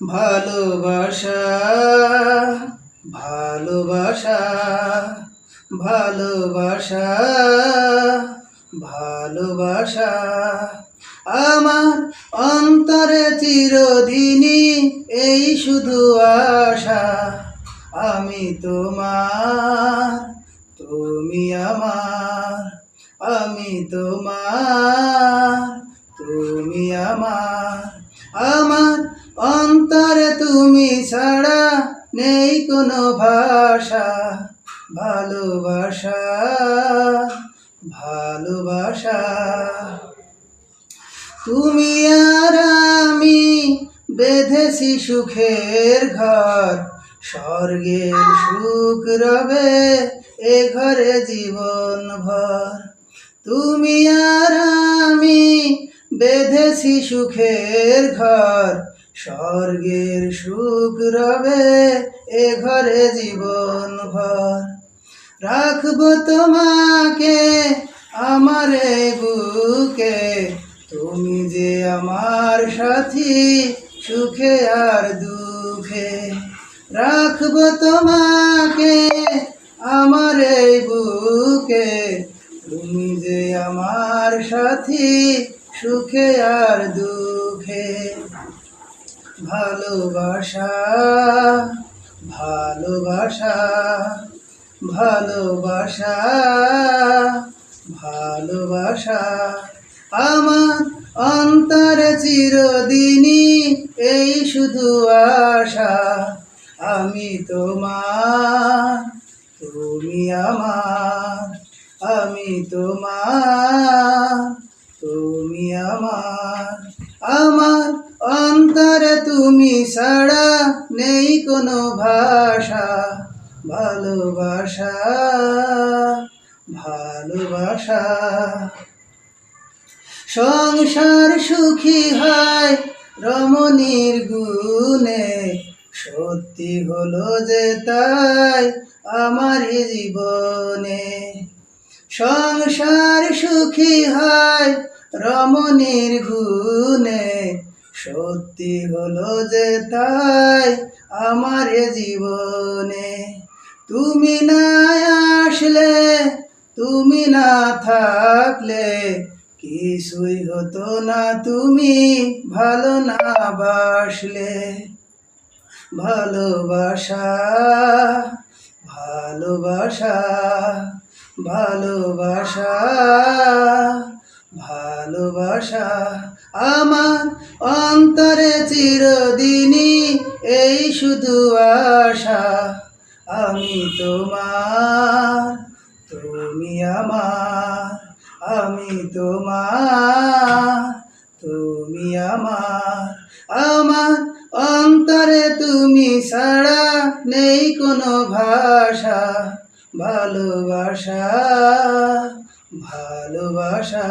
ভালোবাসা ভালোবাসা ভালোবাসা ভালোবাসা। আমার অন্তরে চিরদিনই এই শুধু আশা। আমি তোমার, তুমি আমার। আমি তোমার, তুমি আমার। আমার অন্তরে তুমি ছাড়া নেই কোনো ভাষা, ভালোবাসা ভালোবাসা। তুমি আর আমি বেঁধেছি সুখের ঘর, স্বর্গের সুখ রবে এ ঘরে জীবন ভর। তুমি আর আমি বেঁধেছি সুখের ঘর স্বর্গের সুখ রবে এ ঘরে জীবন ভর। রাখব তোমাকে আমার বুকে, তুমি যে আমার সাথী, সুখে আর দুঃখে। রাখব তোমাকে আমার বুকে, তুমি যে আমার সাথী, সুখে আর দুঃখে। ভালোবাসা ভালোবাসা ভালোবাসা ভালোবাসা। আমার অন্তরে চিরদিনই এই শুধু আশা। আমি তোমার, তুমি আমার। আমি তোমার, তুমি আমার। আমার অন্তরে তুমি ছাড়া নেই কোনো ভাষা, ভালোবাসা ভালোবাসা। সংসার সুখী হয় রমণীর গুণে, সত্যি হলো যে তাই আমার জীবনে। সংসার সুখী হয় রমণীর গুণে সত্যি হলো যে তাই আমার এ জীবনে। তুমি না আসলে, তুমি না থাকলে কিছুই হতো না, তুমি ভালো না বাসলে। ভালোবাসা ভালোবাসা ভালোবাসা ভালোবাসা। আমার অন্তরে চিরদিনই এই শুধু আশা। আমি তোমার, তুমি আমার, আমি তোমার, তুমি আমার। আমার অন্তরে তুমি ছাড়া নেই কোনো ভাষা। ভালোবাসা ভালোবাসা।